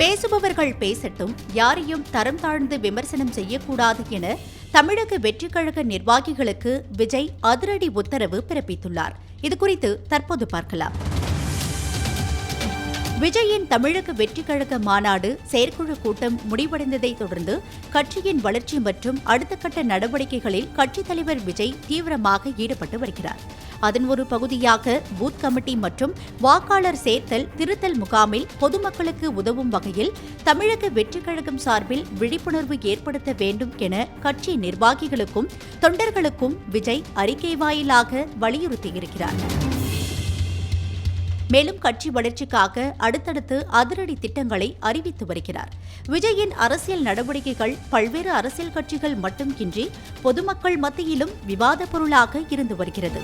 பேசுபவர்கள் பேசட்டும் யாரையும் தரம் தாழ்ந்து விமர்சனம் செய்யக்கூடாது என தமிழக வெற்றிக் கழக நிர்வாகிகளுக்கு விஜய் அதிரடி உத்தரவு பிறப்பித்துள்ளார். இதுகுறித்து தற்போது பார்க்கலாம். விஜயின் தமிழக வெற்றிக் கழக மாநாடு செயற்குழு கூட்டம் முடிவடைந்ததை தொடர்ந்து கட்சியின் வளர்ச்சி மற்றும் அடுத்த கட்ட நடவடிக்கைகளில் கட்சித் தலைவர் விஜய் தீவிரமாக ஈடுபட்டு வருகிறார். அதன் ஒரு பகுதியாக பூத் கமிட்டி மற்றும் வாக்காளர் சேர்த்தல் திருத்தல் முகாமில் பொதுமக்களுக்கு உதவும் வகையில் தமிழக வெற்றிக் கழகம் சார்பில் விழிப்புணர்வு ஏற்படுத்த வேண்டும் என கட்சி நிர்வாகிகளுக்கும் தொண்டர்களுக்கும் விஜய் அறிக்கை வாயிலாக வலியுறுத்தியிருக்கிறார். மேலும் கட்சி வளர்ச்சிக்காக அடுத்தடுத்து அதிரடி திட்டங்களை அறிவித்து வருகிறார். விஜயின் அரசியல் நடவடிக்கைகள் பல்வேறு அரசியல் கட்சிகள் மட்டுமின்றி பொதுமக்கள் மத்தியிலும் விவாதப் பொருளாக இருந்து வருகிறது.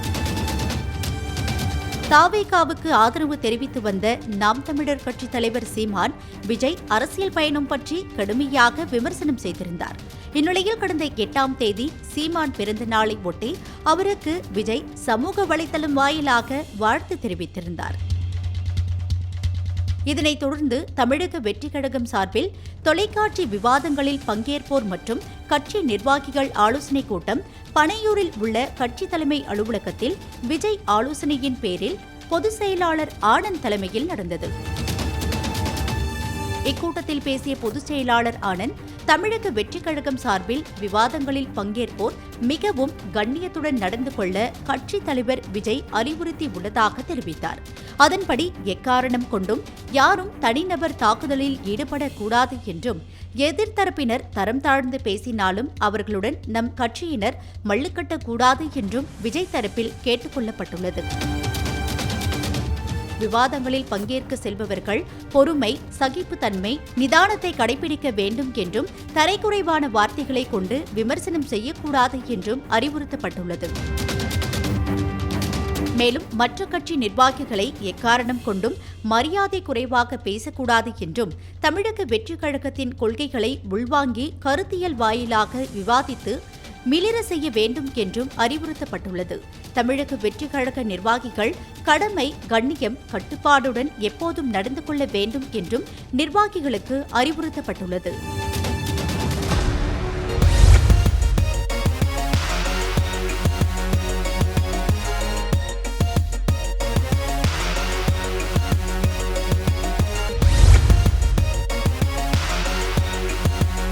தாவேகாவுக்கு ஆதரவு தெரிவித்து வந்த நாம் தமிழர் கட்சித் தலைவர் சீமான் விஜய் அரசியல் பயணம் பற்றி கடுமையாக விமர்சனம் செய்திருந்தார். இந்நிலையில் கடந்த எட்டாம் தேதி சீமான் பிறந்த நாளை ஒட்டி அவருக்கு விஜய் சமூக வலைதளம் வாயிலாக வாழ்த்து தெரிவித்திருந்தார். இதனைத் தொடர்ந்து தமிழக வெற்றி கழகம் சார்பில் தொலைக்காட்சி விவாதங்களில் பங்கேற்போர் மற்றும் கட்சி நிர்வாகிகள் ஆலோசனைக் கூட்டம் பனையூரில் உள்ள கட்சி தலைமை அலுவலகத்தில் விஜய் ஆலோசனையின் பேரில் பொதுச் செயலாளர் ஆனந்த் தலைமையில் நடந்தது. இக்கூட்டத்தில் பேசிய பொதுச் செயலாளர் ஆனந்த் தமிழக வெற்றிக் கழகம் சார்பில் விவாதங்களில் பங்கேற்போர் மிகவும் கண்ணியத்துடன் நடந்து கொள்ள கட்சித் தலைவர் விஜய் அறிவுறுத்தி உள்ளதாக தெரிவித்தார். அதன்படி எக்காரணம் கொண்டும் யாரும் தனிநபர் தாக்குதலில் ஈடுபடக்கூடாது என்றும் எதிர்த்தரப்பினர் தரம் தாழ்ந்து பேசினாலும் அவர்களுடன் நம் கட்சியினர் மல்லுக்கட்டக்கூடாது என்றும் விஜய் தரப்பில் கேட்டுக் கொள்ளப்பட்டுள்ளது. விவாதங்களில் பங்கேற்க செல்பவர்கள் பொறுமை சகிப்புத்தன்மை நிதானத்தை கடைபிடிக்க வேண்டும் என்றும் தரைக்குறைவான வார்த்தைகளை கொண்டு விமர்சனம் செய்யக்கூடாது என்றும் அறிவுறுத்தப்பட்டுள்ளது. மேலும் மற்ற கட்சி நிர்வாகிகளை எக்காரணம் கொண்டும் மரியாதை குறைவாக பேசக்கூடாது என்றும் தமிழக வெற்றி கழகத்தின் கொள்கைகளை உள்வாங்கி கருத்தியல் வாயிலாக விவாதித்து மிளிர செய்ய வேண்டும் என்றும் அறிவுறுத்தப்பட்டுள்ளது. தமிழக வெற்றி கழக நிர்வாகிகள் கடமை கண்ணியம் கட்டுப்பாடுடன் எப்போதும் நடந்து கொள்ள வேண்டும் என்றும் நிர்வாகிகளுக்கு அறிவுறுத்தப்பட்டுள்ளது.